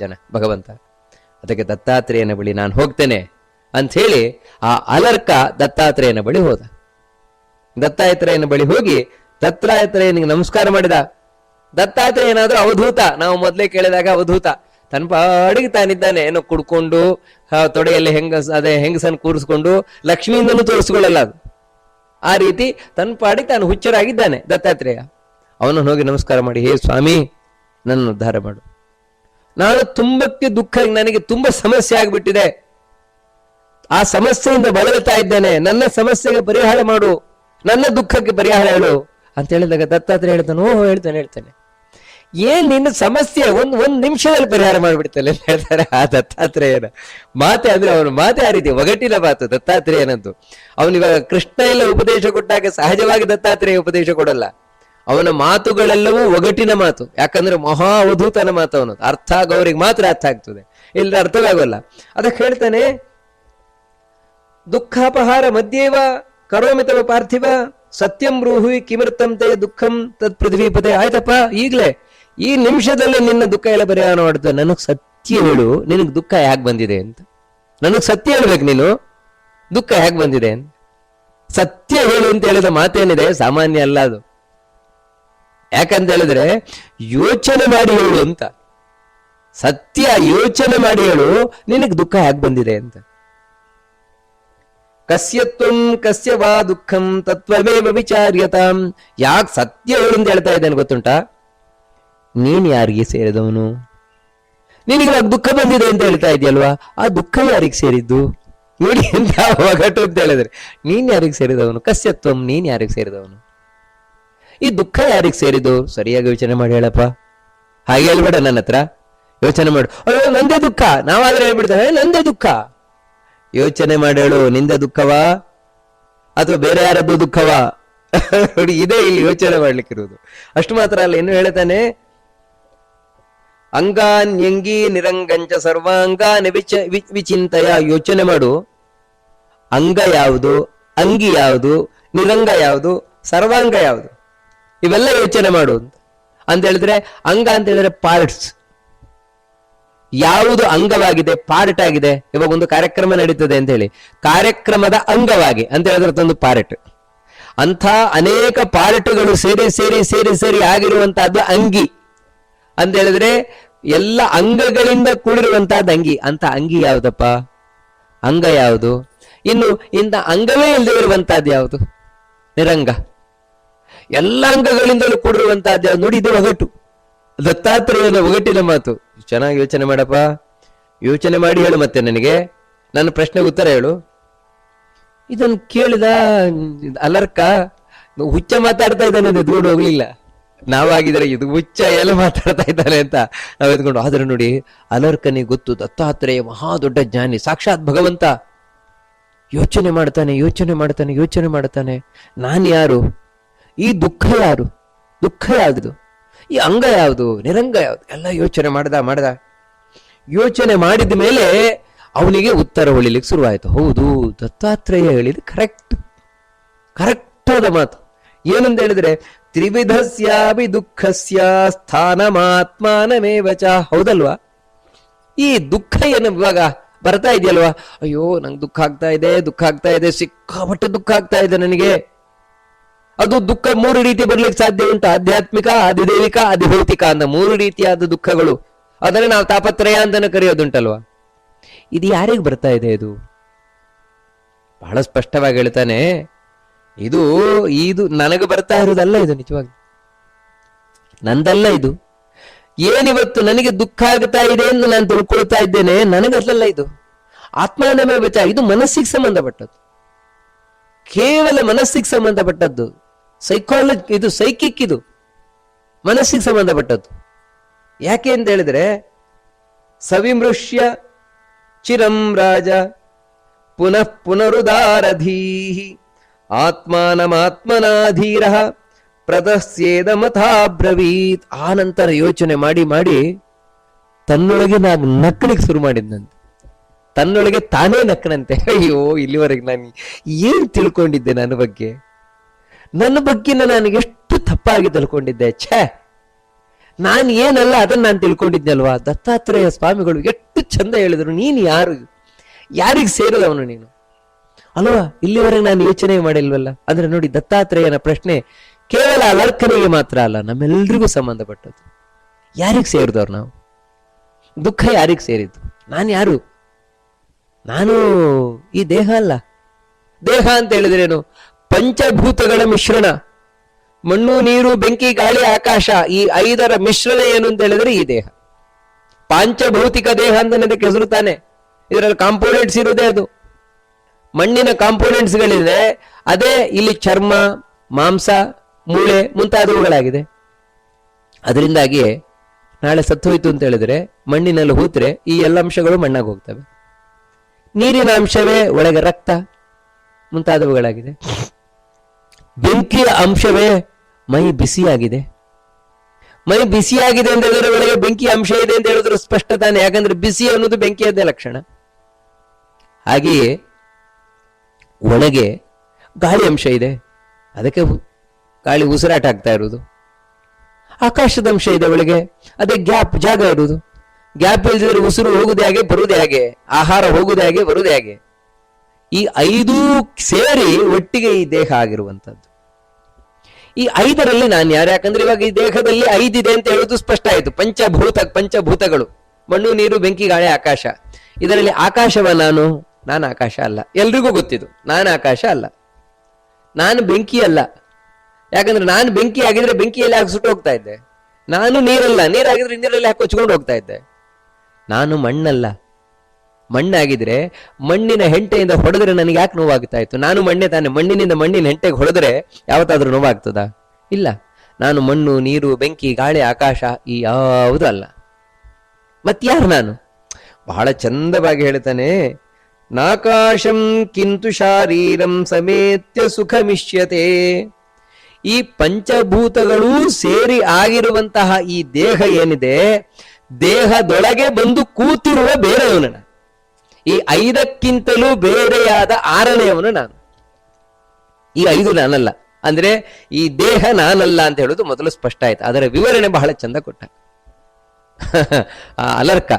ಜನ, ಭಗವಂತ. ಅದಕ್ಕೆ ದತ್ತಾತ್ರೇಯನ ಬಳಿ ನಾನು ಹೋಗ್ತೇನೆ ಅಂತ ಹೇಳಿ ಆ ಅಲರ್ಕ ದತ್ತಾತ್ರೇಯನ ಬಳಿ ಹೋದ. ದತ್ತಾತ್ರೇಯನ ಬಳಿ ಹೋಗಿ ದತ್ತಾತ್ರೇಯನಿಗೆ ನಮಸ್ಕಾರ ಮಾಡಿದ. ದತ್ತಾತ್ರೇಯ ಏನಾದ್ರೂ ಅವಧೂತ, ನಾವು ಮೊದಲೇ ಕೇಳಿದಾಗ ಅವಧೂತ. ತನ್ನ ಪಾಡಿಗೆ ತಾನಿದ್ದಾನೆ, ಏನೋ ಕುಡ್ಕೊಂಡು ತೊಡೆಯಲ್ಲಿ ಹೆಂಗಸ್ ಅದೇ ಹೆಂಗಸನ್ ಕೂರಿಸ್ಕೊಂಡು, ಲಕ್ಷ್ಮಿಯಿಂದನೂ ತೋರಿಸ್ಕೊಳ್ಳಲ್ಲ ಅದು. ಆ ರೀತಿ ತನ್ನ ಪಾಡಿಗೆ ತಾನು ಹುಚ್ಚರಾಗಿದ್ದಾನೆ ದತ್ತಾತ್ರೇಯ. ಅವನನ್ನು ಹೋಗಿ ನಮಸ್ಕಾರ ಮಾಡಿ, ಹೇ ಸ್ವಾಮಿ ನನ್ನ ಉದ್ಧಾರ ಮಾಡು. ನಾನು ತುಂಬಕ್ಕೆ ದುಃಖ, ನನಗೆ ತುಂಬಾ ಸಮಸ್ಯೆ ಆಗ್ಬಿಟ್ಟಿದೆ. ಆ ಸಮಸ್ಯೆಯಿಂದ ಬಳಲ್ತಾ ಇದ್ದೇನೆ. ನನ್ನ ಸಮಸ್ಯೆಗೆ ಪರಿಹಾರ ಮಾಡು. ನನ್ನ ದುಃಖಕ್ಕೆ ಪರಿಹಾರ ಹೇಳು. ಅಂತ ಹೇಳಿದಾಗ ದತ್ತಾತ್ರೆ ಹೇಳ್ತಾನೆ, ಓಹೋ, ಹೇಳ್ತಾನೆ ಹೇಳ್ತಾನೆ. ಏನ್ ನಿನ್ನ ಸಮಸ್ಯೆ? ಒಂದ್ ಒಂದ್ ನಿಮಿಷದಲ್ಲಿ ಪರಿಹಾರ ಮಾಡ್ಬಿಡ್ತಲ್ಲ ಹೇಳ್ತಾರೆ ಆ ದತ್ತಾತ್ರೇಯನ. ಮಾತೆ ಅಂದ್ರೆ ಅವನು ಮಾತೆ ಆ ರೀತಿ, ಒಗಟಿನ ಮಾತು ದತ್ತಾತ್ರೇಯನದ್ದು. ಅವನಿವಾಗ ಕೃಷ್ಣ ಎಲ್ಲ ಉಪದೇಶ ಕೊಟ್ಟಾಗ ಸಹಜವಾಗಿ ದತ್ತಾತ್ರೇಯ ಉಪದೇಶ ಕೊಡಲ್ಲ. ಅವನ ಮಾತುಗಳೆಲ್ಲವೂ ಒಗಟಿನ ಮಾತು. ಯಾಕಂದ್ರೆ ಮಹಾ ಅವಧೂತನ ಮಾತು ಅವನು ಅರ್ಥ ಗೌರಿಗೆ ಮಾತ್ರ ಅರ್ಥ ಆಗ್ತದೆ. ಇಲ್ಲ ಅರ್ಥವೇ ಆಗೋಲ್ಲ. ಅದಕ್ಕೆ ಹೇಳ್ತಾನೆ, ದುಃಖಾಪಹಾರ ಮಧ್ಯೇವ, ಕರೋಮಿ ತವ ಪಾರ್ಥಿವ, ಸತ್ಯಂ ಬ್ರೂಹಿ ಕಿಮರ್ತಂತೆ ದುಃಖಂ ತತ್ ಪೃಥ್ವೀಪತೆ. ಆಯ್ತಪ್ಪ, ಈಗ್ಲೇ, ಈ ನಿಮಿಷದಲ್ಲಿ ನಿನ್ನ ದುಃಖ ಎಲ್ಲ ಪರಿಹಾರ ಮಾಡುತ್ತೆ ನನಗ್ ಸತ್ಯ ಹೇಳು, ನಿನಗ್ ದುಃಖ ಯಾಕೆ ಬಂದಿದೆ ಅಂತ. ನನಗ್ ಸತ್ಯ ಹೇಳ್ಬೇಕು ನೀನು. ದುಃಖ ಯಾಕೆ ಬಂದಿದೆ ಅಂತ. ಸತ್ಯ ಹೇಳು ಅಂತ ಹೇಳಿದ ಮಾತೇನಿದೆ, ಸಾಮಾನ್ಯ ಅಲ್ಲ ಅದು. ಯಾಕಂತ ಹೇಳಿದ್ರೆ ಯೋಚನೆ ಮಾಡಿ ಹೇಳು ಅಂತ. ಸತ್ಯ ಯೋಚನೆ ಮಾಡಿ ಹೇಳು, ನಿನಗ್ ದುಃಖ ಯಾಕೆ ಬಂದಿದೆ ಅಂತ. ಕಸ್ಯತ್ವಂ ಕಸ್ಯ ವಾ ದುಃಖಂ ತತ್ವಮೇವ ವಿಚಾರ್ಯತಾಂ. ಯಾಕೆ ಸತ್ಯ ಹೇಳು ಅಂತ ಹೇಳ್ತಾ ಇದ್ದೇನೆ ಗೊತ್ತುಂಟಾ? ನೀನ್ ಯಾರಿಗೆ ಸೇರಿದವನು? ನಿನಗೆ ದುಃಖ ಬಂದಿದೆ ಅಂತ ಹೇಳ್ತಾ ಇದೆಯಲ್ವಾ? ಆ ದುಃಖ ಯಾರಿಗೆ ಸೇರಿದ್ದು? ನೋಡಿ ಎಂತ ಒಗಟು ಅಂತ ಹೇಳಿದ್ರೆ, ನೀನ್ ಯಾರಿಗೆ ಸೇರಿದವನು? ಕಸ್ಯತ್ವಂ ನೀನ್ ಯಾರಿಗೆ ಸೇರಿದವನು? ಈ ದುಃಖ ಯಾರಿಗೆ ಸೇರಿದ್ದು? ಸರಿಯಾಗಿ ಯೋಚನೆ ಮಾಡಿ ಹೇಳಪ್ಪ. ಹಾಗೆ ಹೇಳ್ಬೇಡ ನನ್ನ ಹತ್ರ. ಯೋಚನೆ ಮಾಡು. ಅಯ್ಯೋ ನಂದೇ ದುಃಖ. ನಾವಾದ್ರೆ ಹೇಳ್ಬಿಡ್ತೇವೆ. "ಏ, ನಂದೇ ದುಃಖ. ಯೋಚನೆ ಮಾಡಿ ಹೇಳು. ನಿಂದೆ ದುಃಖವಾ? ಅಥವಾ ಬೇರೆ ಯಾರದ್ದು ದುಃಖವಾ? ನೋಡಿ ಇದೇ ಇಲ್ಲಿ ಯೋಚನೆ ಮಾಡ್ಲಿಕ್ಕಿರುವುದು. ಅಷ್ಟು ಮಾತ್ರ ಅಲ್ಲ ಇನ್ನು ಹೇಳ್ತಾನೆ. ಅಂಗಾನ್ಯಂಗಿ ನಿರಂಗಂಚ ವಿಚಿಂತೆಯ ವಿಚಿಂತಯ ಯೋಚನೆ ಮಾಡು. ಅಂಗ ಯಾವುದು? ಅಂಗಿ ಯಾವುದು? ನಿರಂಗ ಯಾವುದು? ಸರ್ವಾಂಗ ಯಾವುದು? ಇವೆಲ್ಲ ಯೋಚನೆ ಮಾಡುವುದು ಅಂತ. ಹೇಳಿದ್ರೆ ಅಂಗ ಅಂತ ಹೇಳಿದ್ರೆ ಪಾರ್ಟ್ಸ್ ಯಾವುದು ಅಂಗವಾಗಿದೆ ಪಾರ್ಟ್ ಆಗಿದೆ, ಇವಾಗ ಒಂದು ಕಾರ್ಯಕ್ರಮ ನಡೀತದೆ ಅಂತ ಹೇಳಿ. ಕಾರ್ಯಕ್ರಮದ ಅಂಗವಾಗಿ ಅಂತ ಹೇಳಿದ್ರೆ ಅದೊಂದು ಪಾರ್ಟ್ ಅಂಥ ಅನೇಕ ಪಾರ್ಟ್ಗಳು ಸೇರಿ ಸೇರಿ ಸೇರಿ ಸೇರಿ ಆಗಿರುವಂತಹದ್ದು ಅಂಗಿ. ಅಂತ ಹೇಳಿದ್ರೆ ಎಲ್ಲ ಅಂಗಗಳಿಂದ ಕೂಡಿರುವಂತಹದ್ದು ಅಂಗಿ. ಅಂತ ಅಂಗಿ ಯಾವುದಪ್ಪ? ಅಂಗ ಯಾವುದು? ಇನ್ನು ಇಂಥ ಅಂಗವೇ ಇಲ್ಲದೆ ಇರುವಂತಹದ್ದು ಯಾವುದು? ನಿರಂಗ. ಎಲ್ಲ ಅಂಗಗಳಿಂದಲೂ ಕೂಡಿರುವಂತಹ ದೇವರು ನೋಡಿ, ಇದು ಒಗಟು. ದತ್ತಾತ್ರೇಯನ ಒಗಟಿನ ಮಾತು. ಚೆನ್ನಾಗಿ ಯೋಚನೆ ಮಾಡಪ್ಪ. ಯೋಚನೆ ಮಾಡಿ ಹೇಳು ಮತ್ತೆ ನನಗೆ. ನನ್ನ ಪ್ರಶ್ನೆಗೆ ಉತ್ತರ ಹೇಳು. ಇದನ್ನು ಕೇಳಿದ ಅಲರ್ಕ ಹುಚ್ಚ ಮಾತಾಡ್ತಾ ಇದ್ದಾನೆ ಅಂದ್ರೆ ಎದ್ಕೊಂಡು ಹೋಗ್ಲಿಲ್ಲ. ನಾವಾಗಿದ್ರೆ ಇದು ಹುಚ್ಚ ಎಲ್ಲ ಮಾತಾಡ್ತಾ ಇದ್ದಾನೆ ಅಂತ ನಾವು ಎದ್ಕೊಂಡು ಆದ್ರೆ ನೋಡಿ ಅಲರ್ಕನಿಗೆ ಗೊತ್ತು, ದತ್ತಾತ್ರೇಯ ಮಹಾ ದೊಡ್ಡ ಜ್ಞಾನಿ, ಸಾಕ್ಷಾತ್ ಭಗವಂತ. ಯೋಚನೆ ಮಾಡ್ತಾನೆ ಯೋಚನೆ ಮಾಡ್ತಾನೆ ಯೋಚನೆ ಮಾಡ್ತಾನೆ. ನಾನು ಯಾರು? ಈ ದುಃಖ ಯಾರು? ದುಃಖ ಯಾವುದು? ಈ ಅಂಗ ಯಾವುದು? ನಿರಂಗ ಯಾವುದು? ಎಲ್ಲ ಯೋಚನೆ ಮಾಡ್ದ ಮಾಡ್ದ. ಯೋಚನೆ ಮಾಡಿದ ಮೇಲೆ ಅವನಿಗೆ ಉತ್ತರ ಹೊಳಿಲಿಕ್ಕೆ ಶುರುವಾಯಿತು. ಹೌದು, ದತ್ತಾತ್ರೇಯ ಹೇಳಿದ ಕರೆಕ್ಟ್ ಕರೆಕ್ಟ್ ಆದ ಮಾತು. ಏನಂತ ಹೇಳಿದ್ರೆ, ತ್ರಿವಿಧಸ್ಯಾಭಿ ದುಃಖಸ್ಯ ಸ್ಥಾನಮಾತ್ಮಾನಮೇವ ಚ ಹೌದಲ್ವಾ? ಈ ದುಃಖ ಏನು ಇವಾಗ ಬರ್ತಾ ಇದೆಯಲ್ವಾ? ಅಯ್ಯೋ, ನಂಗೆ ದುಃಖ ಆಗ್ತಾ ಇದೆ, ದುಃಖ ಆಗ್ತಾ ಇದೆ, ಸಿಕ್ಕಾಪಟ್ಟೆ ದುಃಖ ಆಗ್ತಾ ಇದೆ ನನಗೆ. ಅದು ದುಃಖ ಮೂರು ರೀತಿ ಬರ್ಲಿಕ್ಕೆ ಸಾಧ್ಯ ಉಂಟು. ಆಧ್ಯಾತ್ಮಿಕ ಅಧಿದೈವಿಕ ಅಧಿಭೌತಿಕ ಅಂತ ಮೂರು ರೀತಿಯಾದ ದುಃಖಗಳು. ಅದನ್ನ ನಾವು ತಾಪತ್ರಯ ಅಂತಾನೆ ಕರೆಯೋದುಂಟಲ್ವಾ? ಇದು ಯಾರಿಗೆ ಬರ್ತಾ ಇದೆ ಇದು? ಬಹಳ ಸ್ಪಷ್ಟವಾಗಿ ಹೇಳ್ತಾನೆ, ಇದು ಇದು ನನಗೆ ಬರ್ತಾ ಇರೋದಲ್ಲ ಇದು ನಿಜವಾಗಿ. ನಂದಲ್ಲ ಇದು. ಏನಿವತ್ತು ನನಗೆ ದುಃಖ ಆಗ್ತಾ ಇದೆ ಎಂದು ನಾನು ತಿಳ್ಕೊಳ್ತಾ ಇದ್ದೇನೆ ನನಗಲ್ಲ ಇದು. ಆತ್ಮಾನಮೇ ವಿಚಾರ, ಇದು ಮನಸ್ಸಿಗೆ ಸಂಬಂಧಪಟ್ಟದ್ದು. ಕೇವಲ ಮನಸ್ಸಿಗೆ ಸಂಬಂಧಪಟ್ಟದ್ದು. ಸೈಕಾಲಜಿ ಇದು ಸೈಕಿಕ್ ಇದು. ಮನಸ್ಸಿಗೆ ಸಂಬಂಧಪಟ್ಟದ್ದು. ಯಾಕೆ ಅಂತ ಹೇಳಿದ್ರೆ ಸವಿಮೃಷ್ಯ ಚಿರಂ ರಾಜ ಪುನಃ ಪುನರುದಾರಧೀಹಿ ಆತ್ಮಾನಮಾತ್ಮನಾಧೀರ ಪ್ರದಸ್ಯೇದ ಮಥಾಬ್ರವೀತ್. ಆ ನಂತರ ಯೋಚನೆ ಮಾಡಿ ಮಾಡಿ ತನ್ನೊಳಗೆ ನಾನು ನಕ್ಕಲಿಕ್ಕೆ ಶುರು ಮಾಡಿದ್ನಂತೆ. ತನ್ನೊಳಗೆ ತಾನೇ ನಕ್ಕನಂತೆ. ಅಯ್ಯೋ, ಇಲ್ಲಿವರೆಗೆ ನಾನು ಏನ್ ತಿಳ್ಕೊಂಡಿದ್ದೆ ನನ್ನ ಬಗ್ಗೆ? ನನ್ನ ಬಗ್ಗೆ ನಾನು ಎಷ್ಟು ತಪ್ಪಾಗಿ ತಿಳ್ಕೊಂಡಿದ್ದೆ. ಛೇ, ನಾನು ಏನಲ್ಲ ಅದನ್ನ ನಾನು ತಿಳ್ಕೊಂಡಿದ್ನಲ್ವಾ? ದತ್ತಾತ್ರೇಯ ಸ್ವಾಮಿಗಳು ಎಷ್ಟು ಚಂದ ಹೇಳಿದ್ರು, ನೀನು ಯಾರು? ಯಾರಿಗೆ ಸೇರಿದವನು ನೀನು? ಅಲ್ವಾ? ಇಲ್ಲಿವರೆಗೆ ನಾನು ಯೋಚನೆ ಮಾಡಿಲ್ವಲ್ಲ? ಅಂದ್ರೆ ನೋಡಿ, ದತ್ತಾತ್ರೇಯನ ಪ್ರಶ್ನೆ ಕೇವಲ ಅಲರ್ಕನಿಗೆ ಮಾತ್ರ ಅಲ್ಲ, ನಮ್ಮೆಲ್ರಿಗೂ ಸಂಬಂಧಪಟ್ಟದ್ದು. ಯಾರಿಗೆ ಸೇರಿದವ್ರು ನಾವು? ದುಃಖ ಯಾರಿಗೆ ಸೇರಿದ್ದು? ನಾನು ಯಾರು? ನಾನು ಈ ದೇಹ ಅಲ್ಲ. ದೇಹ ಅಂತ ಹೇಳಿದ್ರೇನು? ಪಂಚಭೂತಗಳ ಮಿಶ್ರಣ. ಮಣ್ಣು, ನೀರು, ಬೆಂಕಿ, ಗಾಳಿ, ಆಕಾಶ ಈ ಐದರ ಮಿಶ್ರಣ ಏನು ಅಂತ ಹೇಳಿದ್ರೆ ಈ ದೇಹ. ಪಾಂಚಭೌತಿಕ ದೇಹ ಅಂತ ನನಗೆ ಹೆಸರು ತಾನೆ. ಇದರಲ್ಲಿ ಕಾಂಪೋನೆಂಟ್ಸ್ ಇರೋದೇ ಅದು. ಮಣ್ಣಿನ ಕಾಂಪೋನೆಂಟ್ಸ್ ಗಳಿದೆ ಅದೇ ಇಲ್ಲಿ ಚರ್ಮ, ಮಾಂಸ, ಮೂಳೆ ಮುಂತಾದವುಗಳಾಗಿದೆ. ಅದರಿಂದಾಗಿ ನಾಳೆ ಸತ್ತು ಹೋಯ್ತು ಅಂತ ಹೇಳಿದ್ರೆ ಮಣ್ಣಿನಲ್ಲಿ ಹೂತ್ರೆ ಈ ಎಲ್ಲ ಅಂಶಗಳು ಮಣ್ಣಾಗಿ ಹೋಗ್ತವೆ. ನೀರಿನ ಅಂಶವೇ ಒಳಗೆ ರಕ್ತ ಮುಂತಾದವುಗಳಾಗಿದೆ. ಬೆಂಕಿಯ ಅಂಶವೇ ಮೈ ಬಿಸಿಯಾಗಿದೆ. ಮೈ ಬಿಸಿಯಾಗಿದೆ ಅಂತ ಹೇಳಿದ್ರೆ ಒಳಗೆ ಬೆಂಕಿ ಅಂಶ ಇದೆ ಅಂತ ಹೇಳಿದ್ರು ಸ್ಪಷ್ಟ ತಾನೆ ಯಾಕಂದ್ರೆ ಬಿಸಿ ಅನ್ನೋದು ಬೆಂಕಿಯದ್ದೇ ಲಕ್ಷಣ. ಹಾಗೆಯೇ ಒಳಗೆ ಗಾಳಿ ಅಂಶ ಇದೆ. ಅದಕ್ಕೆ ಗಾಳಿ ಉಸಿರಾಟ ಆಗ್ತಾ ಇರುವುದು. ಆಕಾಶದ ಅಂಶ ಇದೆ ಒಳಗೆ, ಅದೇ ಗ್ಯಾಪ್, ಜಾಗ ಇರುವುದು. ಗ್ಯಾಪ್ ಇಲ್ದಿದ್ರೆ ಉಸಿರು ಹೋಗುದೇ ಹಾಗೆ ಬರುವುದೇ ಹಾಗೆ, ಆಹಾರ ಹೋಗುದೇ ಹಾಗೆ ಬರುವುದೇ ಹಾಗೆ. ಈ ಐದೂ ಸೇರಿ ಒಟ್ಟಿಗೆ ಈ ದೇಹ ಆಗಿರುವಂತದ್ದು ಈ ಐದರಲ್ಲಿ ನಾನು ಯಾರು? ಯಾಕಂದ್ರೆ ಇವಾಗ ಈ ದೇಹದಲ್ಲಿ ಐದಿದೆ ಅಂತ ಹೇಳುದು ಸ್ಪಷ್ಟ ಆಯ್ತು. ಪಂಚಭೂತ, ಪಂಚಭೂತಗಳು. ಮಣ್ಣು, ನೀರು, ಬೆಂಕಿ, ಗಾಳಿ, ಆಕಾಶ. ಇದರಲ್ಲಿ ಆಕಾಶವ ನಾನು? ನಾನು ಆಕಾಶ ಅಲ್ಲ. ಎಲ್ರಿಗೂ ಗೊತ್ತಿದ್ದು ನಾನು ಆಕಾಶ ಅಲ್ಲ. ನಾನು ಬೆಂಕಿ ಅಲ್ಲ. ಯಾಕಂದ್ರೆ ನಾನು ಬೆಂಕಿ ಆಗಿದ್ರೆ ಬೆಂಕಿಯಲ್ಲಿ ಹಾಕಿ ಸುಟ್ಟು ಹೋಗ್ತಾ ಇದ್ದೆ. ನಾನು ನೀರಲ್ಲ. ನೀರಾಗಿದ್ರೆ ನೀರಲ್ಲಿ ಹಾಕಿ ಕೊಚ್ಕೊಂಡು ಹೋಗ್ತಾ ಇದ್ದೆ. ನಾನು ಮಣ್ಣಲ್ಲ. ಮಣ್ಣಾಗಿದ್ರೆ ಮಣ್ಣಿನ ಹೆಂಟೆಯಿಂದ ಹೊಡೆದ್ರೆ ನನಗೆ ಯಾಕೆ ನೋವಾಗ್ತಾ ಇತ್ತು ನಾನು ಮಣ್ಣೆ ತಾನೆ. ಮಣ್ಣಿನಿಂದ ಮಣ್ಣಿನ ಹೆಂಟೆಗೆ ಹೊಡೆದ್ರೆ ಯಾವತ್ತಾದ್ರೂ ನೋವಾಗ್ತದ? ಇಲ್ಲ. ನಾನು ಮಣ್ಣು, ನೀರು, ಬೆಂಕಿ, ಗಾಳಿ, ಆಕಾಶ ಈ ಯಾವುದೂ ಅಲ್ಲ. ಮತ್ಯಾರು ನಾನು? ಬಹಳ ಚಂದವಾಗಿ ಹೇಳ್ತಾನೆ. ನಾಕಾಶಂ ಕಿಂತು ಶಾರೀರಂ ಸಮೇತ್ಯ ಸುಖಮಿಷ್ಯತೆ. ಈ ಪಂಚಭೂತಗಳೂ ಸೇರಿ ಆಗಿರುವಂತಹ ಈ ದೇಹ ಏನಿದೆ? ದೇಹದೊಳಗೆ ಬಂದು ಕೂತಿರುವ ಬೇರೆಯವನು ಈ ಐದಕ್ಕಿಂತಲೂ ಬೇರೆಯಾದ ಆರನೆಯವನು ನಾನು. ಈ ಐದು ನಾನಲ್ಲ. ಅಂದ್ರೆ ಈ ದೇಹ ನಾನಲ್ಲ ಅಂತ ಹೇಳೋದು ಮೊದಲು ಸ್ಪಷ್ಟ ಆಯ್ತು. ಅದರ ವಿವರಣೆ ಬಹಳ ಚಂದ ಕೊಟ್ಟ. ಅಲರ್ಕ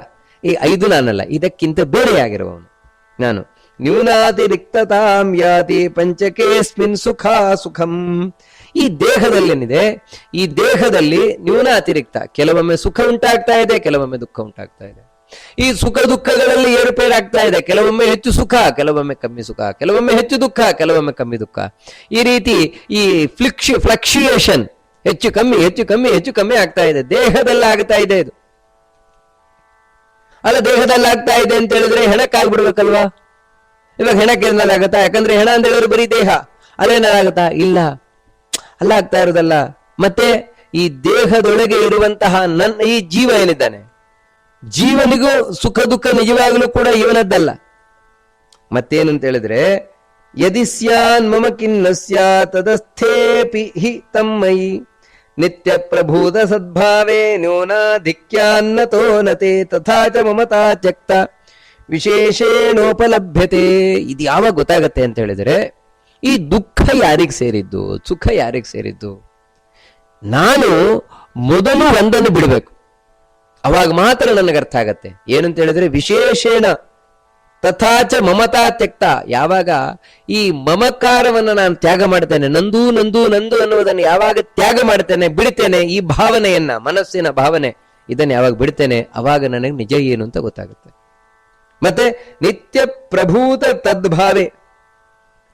ಈ ಐದು ನಾನಲ್ಲ. ಇದಕ್ಕಿಂತ ಬೇರೆಯಾಗಿರುವವನು ನಾನು. ನ್ಯೂನಾತಿರಿಕ್ತತಾಂ ಯಾತಿ ಪಂಚಕೇಸ್ಮಿನ್ ಸುಖ ಸುಖಂ. ಈ ದೇಹದಲ್ಲೇನಿದೆ? ಈ ದೇಹದಲ್ಲಿ ನ್ಯೂನಾತಿರಿಕ್ತ. ಕೆಲವೊಮ್ಮೆ ಸುಖ ಉಂಟಾಗ್ತಾ ಇದೆ, ಕೆಲವೊಮ್ಮೆ ದುಃಖ ಉಂಟಾಗ್ತಾ ಇದೆ. ಈ ಸುಖ ದುಃಖಗಳಲ್ಲಿ ಏರುಪೇರಾಗ್ತಾ ಇದೆ. ಕೆಲವೊಮ್ಮೆ ಹೆಚ್ಚು ಸುಖ, ಕೆಲವೊಮ್ಮೆ ಕಮ್ಮಿ ಸುಖ, ಕೆಲವೊಮ್ಮೆ ಹೆಚ್ಚು ದುಃಖ, ಕೆಲವೊಮ್ಮೆ ಕಮ್ಮಿ ದುಃಖ. ಈ ರೀತಿ ಈ ಫ್ಲಿಕ್ಷ, ಫ್ಲಕ್ಚುಯೇಷನ್ ಹೆಚ್ಚು ಕಮ್ಮಿ ಹೆಚ್ಚು ಕಮ್ಮಿ ಹೆಚ್ಚು ಕಮ್ಮಿ ಆಗ್ತಾ ಇದೆ. ದೇಹದಲ್ಲಿ ಆಗ್ತಾ ಇದೆ ಇದು. ಅಲ್ಲ ದೇಹದಲ್ಲಿ ಆಗ್ತಾ ಇದೆ ಅಂತ ಹೇಳಿದ್ರೆ ಹೆಣಕ್ಕಾಗ್ಬಿಡ್ಬೇಕಲ್ವಾ? ಇವಾಗ ಹೆಣಕ್ಕೆ ಏನಾಗತ್ತಾ ಯಾಕಂದ್ರೆ ಹೆಣ ಅಂತ ಹೇಳಿದ್ರೆ ಬರೀ ದೇಹ. ಅದೇನಾಗತ್ತಾ ಇಲ್ಲ. ಅಲ್ಲ ಆಗ್ತಾ ಇರೋದಲ್ಲ. ಮತ್ತೆ ಈ ದೇಹದೊಳಗೆ ಇರುವಂತಹ ನನ್ನ, ಈ ಜೀವ ಏನಿದ್ದಾನೆ? ಜೀವನಿಗೂ ಸುಖ ದುಃಖ ನಿಜವಾಗಲೂ ಕೂಡ ಇವನದ್ದಲ್ಲ. ಮತ್ತೇನಂತ ಹೇಳಿದ್ರೆ ಯದಿ ಸ್ಯಾನ್ ಮಮ ಕಿನ್ನ ತದಸ್ಥೇಪಿ ಹಿ ತಮ್ಮಯಿ ನಿತ್ಯ ಪ್ರಭೂತ ಸದ್ಭಾವೇ ನ್ಯೂನಾಧಿಕ್ಯಾನ್ನತೋ ನತೆ ತಥಾ ಚ ಮಮತಾ ತ್ಯಕ್ತ ವಿಶೇಷೇಣೋಪಲಭ್ಯತೆ. ಇದು ಯಾವಾಗ ಗೊತ್ತಾಗತ್ತೆ ಅಂತ ಹೇಳಿದ್ರೆ, ಈ ದುಃಖ ಯಾರಿಗೆ ಸೇರಿದ್ದು, ಸುಖ ಯಾರಿಗೆ ಸೇರಿದ್ದು? ನಾನು ಮೊದಲು ಒಂದನ್ನು ಬಿಡಬೇಕು. ಅವಾಗ ಮಾತ್ರ ನನಗೆ ಅರ್ಥ ಆಗತ್ತೆ. ಏನಂತ ಹೇಳಿದ್ರೆ ವಿಶೇಷೇಣ ತಥಾಚ ಮಮತಾ ತ್ಯಕ್ತ. ಯಾವಾಗ ಈ ಮಮಕಾರವನ್ನು ನಾನು ತ್ಯಾಗ ಮಾಡ್ತೇನೆ, ನಂದು ನಂದು ನಂದು ಅನ್ನುವುದನ್ನು ಯಾವಾಗ ತ್ಯಾಗ ಮಾಡ್ತೇನೆ, ಬಿಡ್ತೇನೆ, ಈ ಭಾವನೆಯನ್ನ, ಮನಸ್ಸಿನ ಭಾವನೆ, ಇದನ್ನು ಯಾವಾಗ ಬಿಡ್ತೇನೆ, ಅವಾಗ ನನಗೆ ನಿಜ ಏನು ಅಂತ ಗೊತ್ತಾಗುತ್ತೆ. ಮತ್ತೆ ನಿತ್ಯ ಪ್ರಭೂತ ತದ್ಭಾವೆ.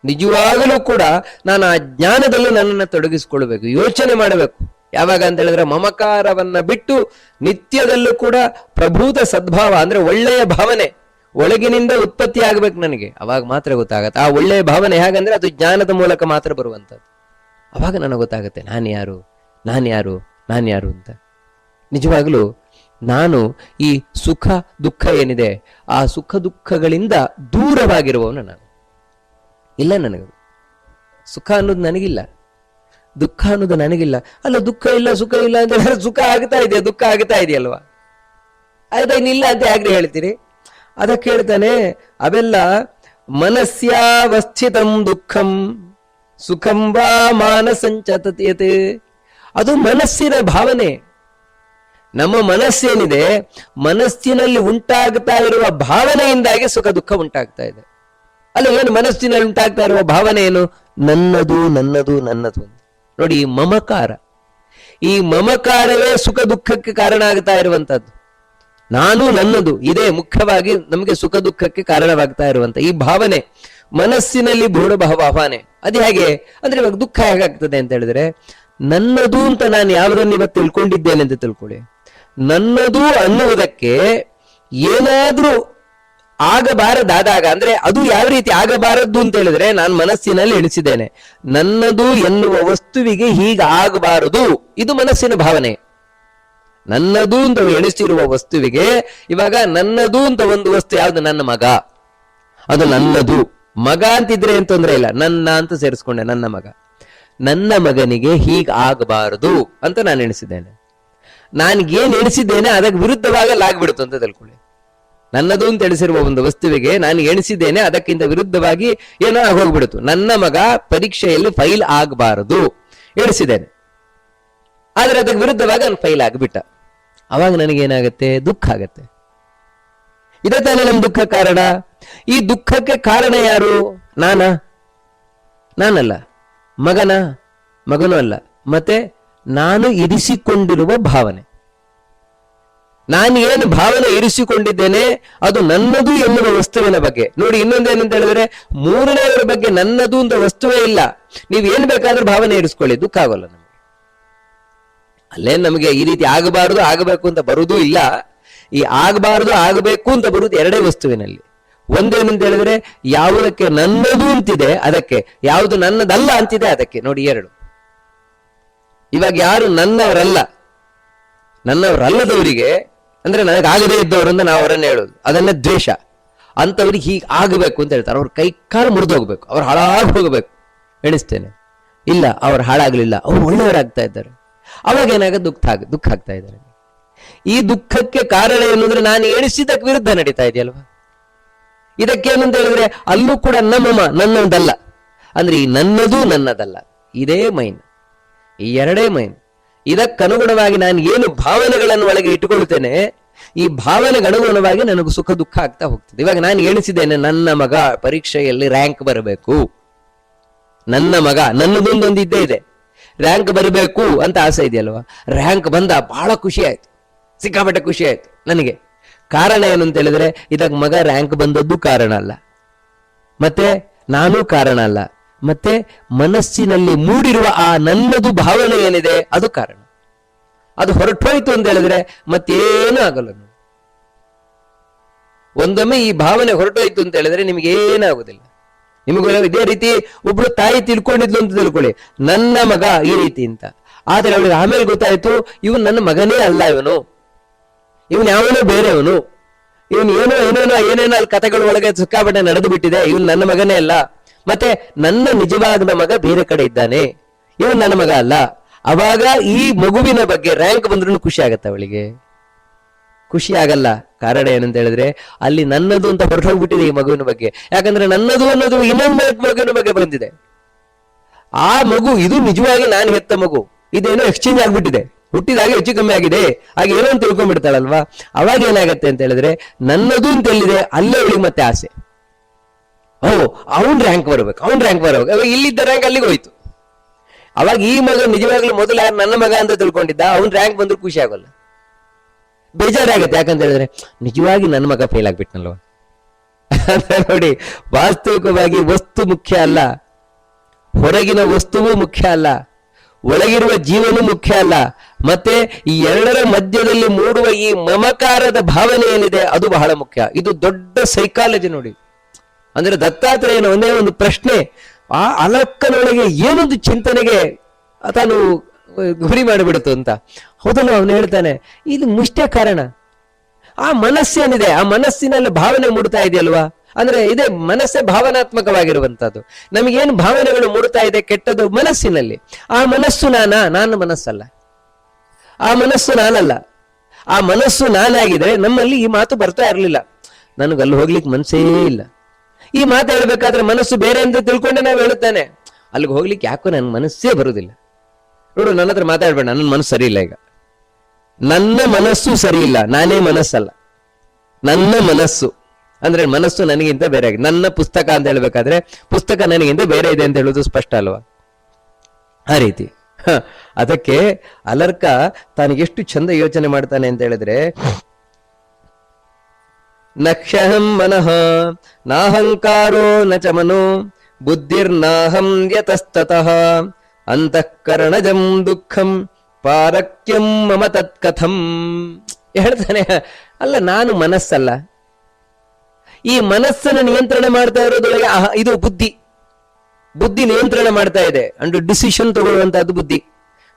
ನಿಜವಾಗಲೂ ಕೂಡ ನಾನು ಆ ಜ್ಞಾನದಲ್ಲಿ ನನ್ನನ್ನು ತೊಡಗಿಸಿಕೊಳ್ಬೇಕು, ಯೋಚನೆ ಮಾಡಬೇಕು. ಯಾವಾಗ ಅಂತ ಹೇಳಿದ್ರೆ ಮಮಕಾರವನ್ನ ಬಿಟ್ಟು ನಿತ್ಯದಲ್ಲೂ ಕೂಡ ಪ್ರಭೂತ ಸದ್ಭಾವ ಅಂದ್ರೆ ಒಳ್ಳೆಯ ಭಾವನೆ ಒಳಗಿನಿಂದ ಉತ್ಪತ್ತಿ ಆಗ್ಬೇಕು ನನಗೆ. ಅವಾಗ ಮಾತ್ರ ಗೊತ್ತಾಗತ್ತೆ. ಆ ಒಳ್ಳೆಯ ಭಾವನೆ ಹೇಗಂದ್ರೆ ಅದು ಜ್ಞಾನದ ಮೂಲಕ ಮಾತ್ರ ಬರುವಂಥದ್ದು. ಅವಾಗ ನನಗೆ ಗೊತ್ತಾಗುತ್ತೆ, ನಾನು ಯಾರು ನಾನು ಯಾರು ನಾನು ಯಾರು ಅಂತ. ನಿಜವಾಗ್ಲೂ ನಾನು ಈ ಸುಖ, ದುಃಖ ಏನಿದೆ, ಆ ಸುಖ, ದುಃಖಗಳಿಂದ ದೂರವಾಗಿರುವವನು ನಾನು. ಇಲ್ಲ ನನಗೆ. ಸುಖ ಅನ್ನೋದು ನನಗಿಲ್ಲ. ದುಃಖ ಅನ್ನೋದು ನನಗಿಲ್ಲ. ಅಲ್ಲ, ದುಃಖ ಇಲ್ಲ, ಸುಖ ಇಲ್ಲ ಅಂತ ಸುಖ ಆಗ್ತಾ ಇದೆಯಾ? ದುಃಖ ಆಗ್ತಾ ಇದೆಯಲ್ವಾ? ಅದನ್ನಿಲ್ಲ ಅಂತ ಯಾಕ್ರಿ ಹೇಳ್ತೀರಿ? ಅದಕ್ಕೆ ಹೇಳ್ತಾನೆ ಅವೆಲ್ಲ ಮನಸ್ಯಾವಸ್ಥಿತಂ ದುಃಖಂ, ಸುಖಂ ವಾ ಅದು ಮನಸ್ಸಿನ ಭಾವನೆ. ನಮ್ಮ ಮನಸ್ಸೇನಿದೆ, ಮನಸ್ಸಿನಲ್ಲಿ ಉಂಟಾಗ್ತಾ ಇರುವ ಭಾವನೆಯಿಂದಾಗಿ ಸುಖ ದುಃಖ ಉಂಟಾಗ್ತಾ ಇದೆ. ಅಲ್ಲ, ಏನು ಮನಸ್ಸಿನಲ್ಲಿ ಉಂಟಾಗ್ತಾ ಇರುವ ಭಾವನೆ ಏನು? ನನ್ನದು ನನ್ನದು ನನ್ನದು ಅಂತ. ನೋಡಿ, ಈ ಮಮಕಾರ. ಈ ಮಮಕಾರವೇ ಸುಖ ದುಃಖಕ್ಕೆ ಕಾರಣ ಆಗ್ತಾ ಇರುವಂತದ್ದು ನಾನು ನನ್ನದು, ಇದೇ ಮುಖ್ಯವಾಗಿ ನಮಗೆ ಸುಖ ದುಃಖಕ್ಕೆ ಕಾರಣವಾಗ್ತಾ ಇರುವಂತ ಈ ಭಾವನೆ, ಮನಸ್ಸಿನಲ್ಲಿ ಬೋಡ ಭಾವನೆ. ಅದು ಹೇಗೆ? ಅಂದ್ರೆ ಇವಾಗ ದುಃಖ ಹೇಗಾಗ್ತದೆ ಅಂತ ಹೇಳಿದ್ರೆ, ನನ್ನದು ಅಂತ ನಾನು ಯಾವುದನ್ನು ಇವತ್ತು ತಿಳ್ಕೊಂಡಿದ್ದೇನೆ ಅಂತ ತಿಳ್ಕೊಳ್ಳಿ. ನನ್ನದು ಅನ್ನುವುದಕ್ಕೆ ಏನಾದ್ರೂ ಆಗಬಾರದಾದಾಗ ಅಂದ್ರೆ ಅದು ಯಾವ ರೀತಿ ಆಗಬಾರದ್ದು ಅಂತ ಹೇಳಿದ್ರೆ ನಾನು ಮನಸ್ಸಿನಲ್ಲಿ ಎಣಿಸಿದ್ದೇನೆ. ನನ್ನದು ಎನ್ನುವ ವಸ್ತುವಿಗೆ ಹೀಗೆ ಆಗಬಾರದು ಇದು ಮನಸ್ಸಿನ ಭಾವನೆ. ನನ್ನದು ಅಂತ ಎಣಿಸಿರುವ ವಸ್ತುವಿಗೆ ಇವಾಗ ನನ್ನದು ಅಂತ ಒಂದು ವಸ್ತು ಯಾವ್ದು? ನನ್ನ ಮಗ. ಅದು ನನ್ನದು. ಮಗ ಅಂತಿದ್ರೆ ಏನ್ ತೊಂದರೆ ಇಲ್ಲ. ನನ್ನ ಅಂತ ಸೇರಿಸ್ಕೊಂಡೆ ನನ್ನ ಮಗ. ನನ್ನ ಮಗನಿಗೆ ಹೀಗ್ ಆಗಬಾರದು ಅಂತ ನಾನು ಎಣಿಸಿದ್ದೇನೆ. ಏನ್ ಎಣಿಸಿದ್ದೇನೆ ಅದಕ್ಕೆ ವಿರುದ್ಧವಾಗಿ ಆಗ್ಬಿಡುತ್ತೆ ಅಂತ ತಿಳ್ಕೊಳ್ಳಿ. ನನ್ನದು ಅಂತ ಎಣಿಸಿರುವ ಒಂದು ವಸ್ತುವಿಗೆ ನಾನು ಎಣಿಸಿದ್ದೇನೆ, ಅದಕ್ಕಿಂತ ವಿರುದ್ಧವಾಗಿ ಏನೋ ಹೋಗ್ಬಿಡುತ್ತು ನನ್ನ ಮಗ ಪರೀಕ್ಷೆಯಲ್ಲಿ ಫೈಲ್ ಆಗಬಾರದು. ಎಣಿಸಿದ್ದೇನೆ. ಆದ್ರೆ ಅದಕ್ಕೆ ವಿರುದ್ಧವಾಗಿ ಅವನು ಫೈಲ್ ಆಗಿಬಿಟ್ಟ. ಅವಾಗ ನನಗೇನಾಗತ್ತೆ? ದುಃಖ ಆಗತ್ತೆ. ಇದೇ ತಾನೇ ನಮ್ಮ ದುಃಖ ಕಾರಣ. ಈ ದುಃಖಕ್ಕೆ ಕಾರಣ ಯಾರು? ನಾನ? ನಾನಲ್ಲ. ಮಗನ? ಮಗನೂ ಅಲ್ಲ. ಮತ್ತೆ ನಾನು ಇರಿಸಿಕೊಂಡಿರುವ ಭಾವನೆ. ನಾನು ಏನು ಭಾವನೆ ಇರಿಸಿಕೊಂಡಿದ್ದೇನೆ, ಅದು ನನ್ನದು ಎನ್ನುವ ವಸ್ತುವಿನ ಬಗ್ಗೆ. ನೋಡಿ, ಇನ್ನೊಂದೇನಂತ ಹೇಳಿದ್ರೆ, ಮೂರನೆಯವರ ಬಗ್ಗೆ ನನ್ನದು ಅಂತ ವಸ್ತುವೇ ಇಲ್ಲ. ನೀವು ಏನ್ ಬೇಕಾದ್ರೂ ಭಾವನೆ ಇರಿಸ್ಕೊಳ್ಳಿ, ದುಃಖ ಆಗೋಲ್ಲ ನಮಗೆ. ಅಲ್ಲೇ ನಮಗೆ ಈ ರೀತಿ ಆಗಬಾರದು, ಆಗಬೇಕು ಅಂತ ಬರುವುದೂ ಇಲ್ಲ. ಈ ಆಗಬಾರದು, ಆಗಬೇಕು ಅಂತ ಬರುವುದು ಎರಡೇ ವಸ್ತುವಿನಲ್ಲಿ. ಒಂದೇನಂತ ಹೇಳಿದ್ರೆ, ಯಾವುದಕ್ಕೆ ನನ್ನದು ಅಂತಿದೆ, ಅದಕ್ಕೆ. ಯಾವುದು ನನ್ನದಲ್ಲ ಅಂತಿದೆ, ಅದಕ್ಕೆ. ನೋಡಿ, ಎರಡು. ಇವಾಗ ಯಾರು ನನ್ನವರಲ್ಲ, ನನ್ನವರಲ್ಲದವರಿಗೆ ಅಂದ್ರೆ ನನಗಾಗದೇ ಇದ್ದವರಿಂದ ಅಂತ ನಾವು ಅವರನ್ನ ಹೇಳೋದು. ಅದನ್ನೇ ದ್ವೇಷ. ಅಂತವ್ರಿಗೆ ಹೀಗೆ ಆಗಬೇಕು ಅಂತ ಹೇಳ್ತಾರೆ. ಅವ್ರ ಕೈ ಕಾಲು ಮುರಿದು ಹೋಗ್ಬೇಕು. ಅವ್ರು ಹಾಳಾಗಿ ಹೋಗಬೇಕು. ಎಣಿಸ್ತೇನೆ. ಇಲ್ಲ, ಅವ್ರು ಹಾಳಾಗ್ಲಿಲ್ಲ. ಅವ್ರು ಒಳ್ಳೆಯವರಾಗ್ತಾ ಇದ್ದಾರೆ. ಅವಾಗ ಏನಾಗ ದುಃಖ ಆಗ, ದುಃಖ ಆಗ್ತಾ ಇದ್ದಾರೆ. ಈ ದುಃಖಕ್ಕೆ ಕಾರಣ ಏನಂದ್ರೆ ನಾನು ಎಣಿಸಿದಕ್ಕೆ ವಿರುದ್ಧ ನಡೀತಾ ಇದೆಯಲ್ವಾ? ಇದಕ್ಕೇನಂತ ಹೇಳಿದ್ರೆ ಅಲ್ಲೂ ಕೂಡ ನಮ್ಮಮ್ಮ ನನ್ನದಲ್ಲ. ಅಂದ್ರೆ ಈ ನನ್ನದು ನನ್ನದಲ್ಲ. ಇದೇ ಮೈನ್. ಈ ಎರಡೇ ಮೈನ್. ಇದಕ್ಕನುಗುಣವಾಗಿ ನಾನು ಏನು ಭಾವನೆಗಳನ್ನು ಒಳಗೆ ಇಟ್ಟುಕೊಳ್ತೇನೆ ಈ ಭಾವನೆಗನುಗುಣವಾಗಿ ನನಗೆ ಸುಖ ದುಃಖ ಆಗ್ತಾ ಹೋಗ್ತದೆ. ಇವಾಗ ನಾನು ಎಣಿಸಿದ್ದೇನೆ, ನನ್ನ ಮಗ ಪರೀಕ್ಷೆಯಲ್ಲಿ ರ್ಯಾಂಕ್ ಬರಬೇಕು. ನನ್ನ ಮಗ ನನ್ನದೊಂದೊಂದು ಇದ್ದೇ ಇದೆ. ರ್ಯಾಂಕ್ ಬರಬೇಕು ಅಂತ ಆಸೆ ಇದೆಯಲ್ವಾ? ರ್ಯಾಂಕ್ ಬಂದ ಬಹಳ ಖುಷಿ ಆಯ್ತು. ಸಿಕ್ಕಾಪಟ್ಟೆ ಖುಷಿ ಆಯ್ತು ನನಗೆ. ಕಾರಣ ಏನು ಅಂತ ಹೇಳಿದ್ರೆ, ಇದಕ್ಕೆ ಮಗ ರ್ಯಾಂಕ್ ಬಂದದ್ದು ಕಾರಣ ಅಲ್ಲ. ಮತ್ತೆ, ನಾನು ಕಾರಣ ಅಲ್ಲ. ಮತ್ತೆ ಮನಸ್ಸಿನಲ್ಲಿ ಮೂಡಿರುವ ಆ ನನ್ನದು ಭಾವನೆ ಏನಿದೆ, ಅದು ಕಾರಣ. ಅದು ಹೊರಟೋಯ್ತು ಅಂತ ಹೇಳಿದ್ರೆ ಮತ್ತೇನು ಆಗಲ್ಲ ಒಂದೊಮ್ಮೆ ಈ ಭಾವನೆ ಹೊರಟೋಯ್ತು ಅಂತ ಹೇಳಿದ್ರೆ ನಿಮ್ಗೆ ಏನಾಗುದಿಲ್ಲ ನಿಮಗೂ ಇದೇ ರೀತಿ ಒಬ್ಳು ತಾಯಿ ತಿಳ್ಕೊಂಡಿದ್ಲು ಅಂತ ತಿಳ್ಕೊಳ್ಳಿ. ನನ್ನ ಮಗ ಈ ರೀತಿ ಅಂತ. ಆದ್ರೆ ಅವಳಿಗೆ ಆಮೇಲೆ ಗೊತ್ತಾಯ್ತು, ಇವನು ನನ್ನ ಮಗನೇ ಅಲ್ಲ ಇವನು. ಇವನು ಯಾವನೋ ಬೇರೆಯವನು. ಇವನು ಏನೋ ಏನೇನೋ ಏನೇನೋ ಅಲ್ಲಿ ಕಥೆಗಳ ಒಳಗೆ ಸಿಕ್ಕಾಪಟ್ಟೆ ನಡೆದು ಬಿಟ್ಟಿದೆ. ಇವನು ನನ್ನ ಮಗನೇ ಅಲ್ಲ. ಮತ್ತೆ ನನ್ನ ನಿಜವಾದ ಮಗ ಬೇರೆ ಕಡೆ ಇದ್ದಾನೆ. ಇವನು ನನ್ನ ಮಗ ಅಲ್ಲ. ಅವಾಗ ಈ ಮಗುವಿನ ಬಗ್ಗೆ ರ್ಯಾಂಕ್ ಬಂದ್ರೂ ಖುಷಿ ಆಗತ್ತೆ ಅವಳಿಗೆ. ಖುಷಿ ಆಗಲ್ಲ. ಕಾರಣ ಏನಂತ ಹೇಳಿದ್ರೆ ಅಲ್ಲಿ ನನ್ನದು ಅಂತ ಹೊರಟೋಗ್ಬಿಟ್ಟಿದೆ ಈ ಮಗುವಿನ ಬಗ್ಗೆ. ಯಾಕಂದ್ರೆ ನನ್ನದು ಅನ್ನೋದು ಇನ್ನೊಂದು ಮಗುವಿನ ಬಗ್ಗೆ ಬಂದಿದೆ. ಆ ಮಗು, ಇದು ನಿಜವಾಗಿ ನಾನು ಹೆತ್ತ ಮಗು. ಇದೇನೋ ಎಕ್ಸ್ಚೇಂಜ್ ಆಗ್ಬಿಟ್ಟಿದೆ. ಹುಟ್ಟಿದಾಗ ಹೆಚ್ಚು ಕಮ್ಮಿ ಆಗಿದೆ. ಹಾಗೆ ಏನೋ ತಿಳ್ಕೊಂಡ್ಬಿಡ್ತಾಳಲ್ವಾ? ಅವಾಗ ಏನಾಗತ್ತೆ ಅಂತ ಹೇಳಿದ್ರೆ ನನ್ನದು ಅಂತ ಎಲ್ಲಿದೆ? ಅಲ್ಲೇ ಅವಳಿಗೆ ಮತ್ತೆ ಆಸೆ. ಓ, ಅವನ್ ರ್ಯಾಂಕ್ ಬರ್ಬೇಕು, ಅವನ್ ರ್ಯಾಂಕ್ ಬರಬೇಕು. ಅವಾಗ ಇಲ್ಲಿದ್ದ ರ್ಯಾಂಕ್ ಅಲ್ಲಿಗೆ ಹೋಯ್ತು. ಅವಾಗ ಈ ಮಗ ನಿಜವಾಗ್ಲೂ ಮೊದಲು ನನ್ನ ಮಗ ಅಂತ ತಿಳ್ಕೊಂಡಿದ್ದ, ಅವನ್ ರ್ಯಾಂಕ್ ಬಂದ್ರು ಖುಷಿ ಆಗೋಲ್ಲ. ಬೇಜಾರಾಗತ್ತೆ, ಯಾಕಂತ ಹೇಳಿದ್ರೆ, ನಿಜವಾಗಿ ನನ್ನ ಮಗ ಫೇಲ್ ಆಗ್ಬಿಟ್ನಲ್ವ? ನೋಡಿ, ವಾಸ್ತವಿಕವಾಗಿ ವಸ್ತು ಮುಖ್ಯ ಅಲ್ಲ. ಹೊರಗಿನ ವಸ್ತುವು ಮುಖ್ಯ ಅಲ್ಲ. ಒಳಗಿರುವ ಜೀವನ ಮುಖ್ಯ ಅಲ್ಲ. ಮತ್ತೆ ಈ ಎರಡರ ಮಧ್ಯದಲ್ಲಿ ಮೂಡುವ ಈ ಮಮಕಾರದ ಭಾವನೆ ಏನಿದೆ, ಅದು ಬಹಳ ಮುಖ್ಯ. ಇದು ದೊಡ್ಡ ಸೈಕಾಲಜಿ ನೋಡಿ. ಅಂದ್ರೆ ದತ್ತಾತ್ರೇಯನ ಒಂದೇ ಒಂದು ಪ್ರಶ್ನೆ, ಆ ಅಲಕ್ಕನೊಳಗೆ ಏನೊಂದು ಚಿಂತನೆಗೆ ತಾನು ಗುರಿ ಮಾಡಿಬಿಡುತ್ತು ಅಂತ. ಹೌದಲ್ಲ ಅವನು ಹೇಳ್ತಾನೆ, ಇದು ಮುಷ್ಟೇ ಕಾರಣ. ಆ ಮನಸ್ಸೇನಿದೆ ಆ ಮನಸ್ಸಿನಲ್ಲಿ ಭಾವನೆ ಮೂಡ್ತಾ ಇದೆಯಲ್ವಾ? ಅಂದ್ರೆ ಇದೇ ಮನಸ್ಸೇ ಭಾವನಾತ್ಮಕವಾಗಿರುವಂತದ್ದು ನಮಗೇನು ಭಾವನೆಗಳು ಮೂಡ್ತಾ ಇದೆ ಕೆಟ್ಟದ್ದು ಮನಸ್ಸಿನಲ್ಲಿ? ಆ ಮನಸ್ಸು ನಾನಾ? ನಾನು ಮನಸ್ಸಲ್ಲ. ಆ ಮನಸ್ಸು ನಾನಲ್ಲ. ಆ ಮನಸ್ಸು ನಾನಾಗಿದ್ರೆ ನಮ್ಮಲ್ಲಿ ಈ ಮಾತು ಬರ್ತಾ ಇರಲಿಲ್ಲ. ನನಗಲ್ಲಿ ಹೋಗ್ಲಿಕ್ಕೆ ಮನಸ್ಸೇ ಇಲ್ಲ. ಈ ಮಾತು ಹೇಳ್ಬೇಕಾದ್ರೆ ಮನಸ್ಸು ಬೇರೆ ಅಂತ ತಿಳ್ಕೊಂಡೆ ನಾವು ಹೇಳುತ್ತಾನೆ. ಅಲ್ಲಿಗೆ ಹೋಗ್ಲಿಕ್ಕೆ ಯಾಕೋ ನನ್ನ ಮನಸ್ಸೇ ಬರುದಿಲ್ಲ. ನೋಡು, ನನ್ನ ಹತ್ರ ಮಾತಾಡ್ಬೇಡ, ನನ್ನ ಮನಸ್ಸು ಸರಿ ಇಲ್ಲ ಈಗ. ನನ್ನ ಮನಸ್ಸು ಸರಿ ಇಲ್ಲ ನಾನೇ ಮನಸ್ಸಲ್ಲ. ನನ್ನ ಮನಸ್ಸು, ಅಂದ್ರೆ ಮನಸ್ಸು ನನಗಿಂತ ಬೇರೆ ಆಗಿದೆ. ನನ್ನ ಪುಸ್ತಕ ಅಂತ ಹೇಳ್ಬೇಕಾದ್ರೆ ಪುಸ್ತಕ ನನಗಿಂತ ಬೇರೆ ಇದೆ ಅಂತ ಹೇಳುವುದು ಸ್ಪಷ್ಟ ಅಲ್ವಾ? ಆ ರೀತಿ. ಅದಕ್ಕೆ ಅಲರ್ಕ ತಾನಿಗೆಷ್ಟು ಚಂದ ಯೋಚನೆ ಮಾಡ್ತಾನೆ ಅಂತ ಹೇಳಿದ್ರೆ ನಕ್ಷಹಂ ಮನಃ, ನಾಹಂಕಾರೋ ನ ಚ ಮನೋ, ಬುದ್ಧಿರ್ನಾಹಂ ಯತಸ್ತತಃ ಅಂತಃಕರಣಜಂ ದುಃಖಂ, ಪಾರಕ್ಯಂ ಮಮ ತತ್ಕಥಂ. ಹೇಳ್ತಾನೆ, ಅಲ್ಲ, ನಾನು ಮನಸ್ಸಲ್ಲ. ಈ ಮನಸ್ಸನ್ನು ನಿಯಂತ್ರಣ ಮಾಡ್ತಾ ಇರೋದ್ರೊಳಗೆ ಇದು ಬುದ್ಧಿ. ಬುದ್ಧಿ ನಿಯಂತ್ರಣ ಮಾಡ್ತಾ ಇದೆ. ಅಂಡ್ ಡಿಸಿಷನ್ ತಗೊಳ್ಳುವಂತಹದ್ದು ಬುದ್ಧಿ.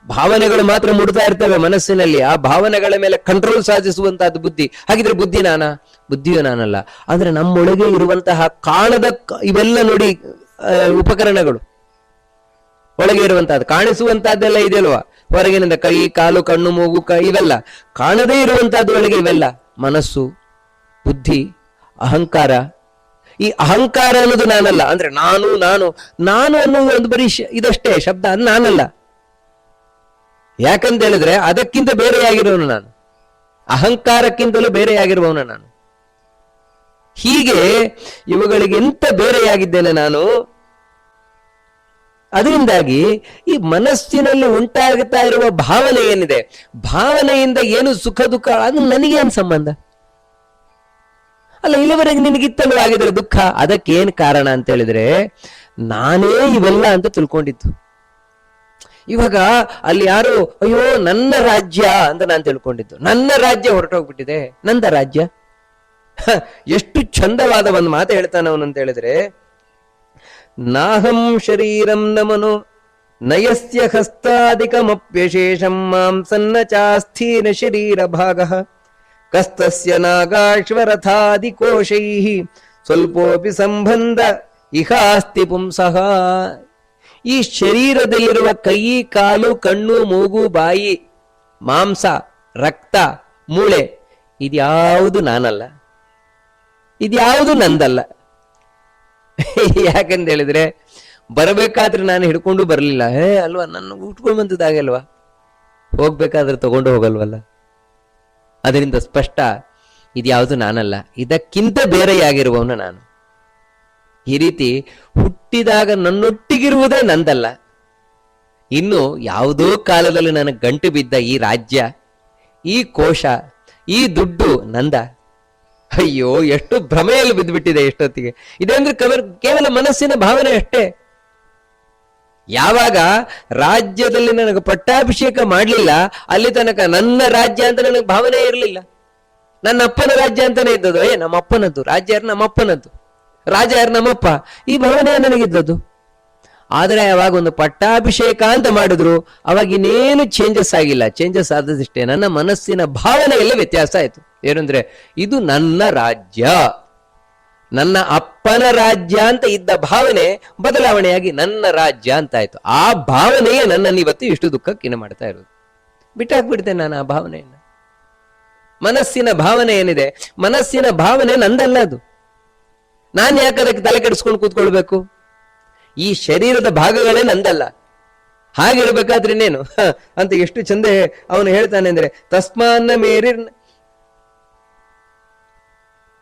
ಭಾವನೆಗಳು ಮಾತ್ರ ಮುಡ್ತಾ ಇರ್ತವೆ ಮನಸ್ಸಿನಲ್ಲಿ. ಆ ಭಾವನೆಗಳ ಮೇಲೆ ಕಂಟ್ರೋಲ್ ಸಾಧಿಸುವಂತಹದ್ದು ಬುದ್ಧಿ. ಹಾಗಿದ್ರೆ ಬುದ್ಧಿ ನಾನಾ? ಬುದ್ಧಿಯು ನಾನಲ್ಲ. ಅಂದ್ರೆ ನಮ್ಮೊಳಗೆ ಇರುವಂತಹ ಕಾಣದ ಇವೆಲ್ಲ ನೋಡಿ ಉಪಕರಣಗಳು. ಒಳಗೆ ಇರುವಂತಹದ್ದು. ಕಾಣಿಸುವಂತಹದ್ದೆಲ್ಲ ಇದೆಯಲ್ವಾ? ಹೊರಗಿನಿಂದ ಕೈ, ಕಾಲು, ಕಣ್ಣು, ಮೂಗು, ಕೈ, ಇವೆಲ್ಲ. ಕಾಣದೇ ಇರುವಂತಹದ್ದು ಒಳಗೆ ಇವೆಲ್ಲ. ಮನಸ್ಸು, ಬುದ್ಧಿ, ಅಹಂಕಾರ. ಈ ಅಹಂಕಾರ ಅನ್ನೋದು ನಾನಲ್ಲ. ಅಂದ್ರೆ ನಾನು ನಾನು ನಾನು ಅನ್ನೋದು ಒಂದು ಬರೀ ಇದಷ್ಟೇ. ಶಬ್ದ ನಾನಲ್ಲ. ಯಾಕಂತ ಹೇಳಿದ್ರೆ ಅದಕ್ಕಿಂತ ಬೇರೆಯಾಗಿರೋನು ನಾನು. ಅಹಂಕಾರಕ್ಕಿಂತಲೂ ಬೇರೆಯಾಗಿರುವವನು ನಾನು. ಹೀಗೆ ಇವುಗಳಿಗೆ ಎಂತ ಬೇರೆಯಾಗಿದ್ದೇನೆ ನಾನು? ಅದರಿಂದಾಗಿ ಈ ಮನಸ್ಸಿನಲ್ಲಿ ಉಂಟಾಗುತ್ತಾ ಇರುವ ಭಾವನೆ ಏನಿದೆ? ಭಾವನೆಯಿಂದ ಏನು ಸುಖ ದುಃಖ? ಅದು ನನಗೇನು ಸಂಬಂಧ? ಅಲ್ಲ, ಇಲ್ಲಿವರೆಗೆ ನಿನಗಿತ್ತಲ್ವ ಆಗಿದ್ರೆ ದುಃಖ? ಅದಕ್ಕೆ ಏನ್ ಕಾರಣ ಅಂತ ಹೇಳಿದ್ರೆ, ನಾನೇ ಇವೆಲ್ಲ ಅಂತ ತಿಳ್ಕೊಂಡಿದ್ದು. ಇವಾಗ ಅಲ್ಲಿ ಯಾರು, ಅಯ್ಯೋ, ನನ್ನ ರಾಜ್ಯ ಅಂತ ನಾನು ತಿಳ್ಕೊಂಡಿದ್ದು. ನನ್ನ ರಾಜ್ಯ ಹೊರಟೋಗ್ಬಿಟ್ಟಿದೆ. ನಂದ ರಾಜ್ಯ? ಎಷ್ಟು ಚಂದವಾದ ಒಂದು ಮಾತು ಹೇಳ್ತಾನೆ ಅವನು ಅಂತ ಹೇಳಿದ್ರೆ, ನಾಹಂ ಶರೀರಂ ನಮನು ನಯಸ್ಯ ಹಸ್ತಾದಿಕಮಪ್ಯಶೇಷಂ ಮಾಂ ಸನ್ನ ಚಾಸ್ಥೀನ ಶರೀರ ಭಾಗ ಕಸ್ತಸ್ಯ ನಾಗಾಶ್ವರಥಾದಿಕೋಶೈ ಸ್ವಲ್ಪೋಪಿ ಸಂಬಂಧ ಇಹಾಸ್ತಿ ಪುಂಸಃ ಈ ಶರೀರದಲ್ಲಿರುವ ಕೈ, ಕಾಲು, ಕಣ್ಣು, ಮೂಗು, ಬಾಯಿ, ಮಾಂಸ, ರಕ್ತ, ಮೂಳೆ, ಇದ್ಯಾವುದು ನಾನಲ್ಲ. ಇದ್ಯಾವುದು ನಂದಲ್ಲ. ಯಾಕಂತ ಹೇಳಿದ್ರೆ, ಬರಬೇಕಾದ್ರೆ ನಾನು ಹಿಡ್ಕೊಂಡು ಬರಲಿಲ್ಲ. ಹೇ, ಅಲ್ವಾ, ನನ್ನ ಉಟ್ಕೊಂಡು ಬಂದದಾಗೆ ಅಲ್ವಾ? ಹೋಗ್ಬೇಕಾದ್ರೆ ತಗೊಂಡು ಹೋಗಲ್ವಲ್ಲ? ಅದರಿಂದ ಸ್ಪಷ್ಟ, ಇದ್ಯಾವುದು ನಾನಲ್ಲ. ಇದಕ್ಕಿಂತ ಬೇರೆಯಾಗಿರುವವನು ನಾನು. ಈ ರೀತಿ ಹುಟ್ಟಿದಾಗ ನನ್ನೊಟ್ಟಿಗಿರುವುದೇ ನಂದಲ್ಲ. ಇನ್ನು ಯಾವುದೋ ಕಾಲದಲ್ಲಿ ನನಗೆ ಗಂಟು ಬಿದ್ದ ಈ ರಾಜ್ಯ, ಈ ಕೋಶ, ಈ ದುಡ್ಡು ನಂದ. ಅಯ್ಯೋ, ಎಷ್ಟು ಭ್ರಮೆಯಲ್ಲಿ ಬಿದ್ದುಬಿಟ್ಟಿದೆ ಎಷ್ಟೊತ್ತಿಗೆ. ಇದೇಂದ್ರೆ ಕವರ್ ಕೇವಲ ಮನಸ್ಸಿನ ಭಾವನೆ ಅಷ್ಟೇ. ಯಾವಾಗ ರಾಜ್ಯದಲ್ಲಿ ನನಗೆ ಪಟ್ಟಾಭಿಷೇಕ ಮಾಡಲಿಲ್ಲ, ಅಲ್ಲಿ ತನಕ ನನ್ನ ರಾಜ್ಯ ಅಂತ ನನಗೆ ಭಾವನೆ ಇರಲಿಲ್ಲ. ನನ್ನ ಅಪ್ಪನ ರಾಜ್ಯ ಅಂತಾನೆ ಇದ್ದದ್ದು. ಏ ನಮ್ಮ ಅಪ್ಪನದ್ದು ರಾಜ್ಯ ನಮ್ಮಪ್ಪನದ್ದು. ರಾಜ ಯಾರು? ನಮ್ಮಪ್ಪ. ಈ ಭಾವನೆ ನನಗಿದ್ದದ್ದು. ಆದರೆ ಅವಾಗ ಒಂದು ಪಟ್ಟಾಭಿಷೇಕ ಅಂತ ಮಾಡಿದ್ರು. ಅವಾಗ ಇನ್ನೇನು ಚೇಂಜಸ್ ಆಗಿಲ್ಲ. ಚೇಂಜಸ್ ಆದದಿಷ್ಟೇ ನನ್ನ ಮನಸ್ಸಿನ ಭಾವನೆಯಲ್ಲೇ ವ್ಯತ್ಯಾಸ ಆಯಿತು. ಏನಂದ್ರೆ, ಇದು ನನ್ನ ರಾಜ್ಯ. ನನ್ನ ಅಪ್ಪನ ರಾಜ್ಯ ಅಂತ ಇದ್ದ ಭಾವನೆ ಬದಲಾವಣೆಯಾಗಿ ನನ್ನ ರಾಜ್ಯ ಅಂತ ಆಯ್ತು. ಆ ಭಾವನೆಯೇ ನನ್ನನ್ನು ಇವತ್ತು ಇಷ್ಟು ದುಃಖಕ್ಕಿನ ಮಾಡ್ತಾ ಇರೋದು. ಬಿಟ್ಟಾಕ್ಬಿಡ್ತೇನೆ ನಾನು ಆ ಭಾವನೆಯನ್ನ. ಮನಸ್ಸಿನ ಭಾವನೆ ಏನಿದೆ? ಮನಸ್ಸಿನ ಭಾವನೆ ನಂದಲ್ಲ ಅದು. ನಾನು ಯಾಕೆ ಅದಕ್ಕೆ ತಲೆ ಕೆಡಿಸ್ಕೊಂಡು ಕೂತ್ಕೊಳ್ಬೇಕು? ಈ ಶರೀರದ ಭಾಗಗಳೇ ನಂದಲ್ಲ. ಹಾಗಿರ್ಬೇಕಾದ್ರೆ ಇನ್ನೇನು? ಅಂತ ಎಷ್ಟು ಚಂದ ಅವನು ಹೇಳ್ತಾನೆ ಅಂದ್ರೆ, ತಸ್ಮಾನ್ನ ಮೇರಿರ್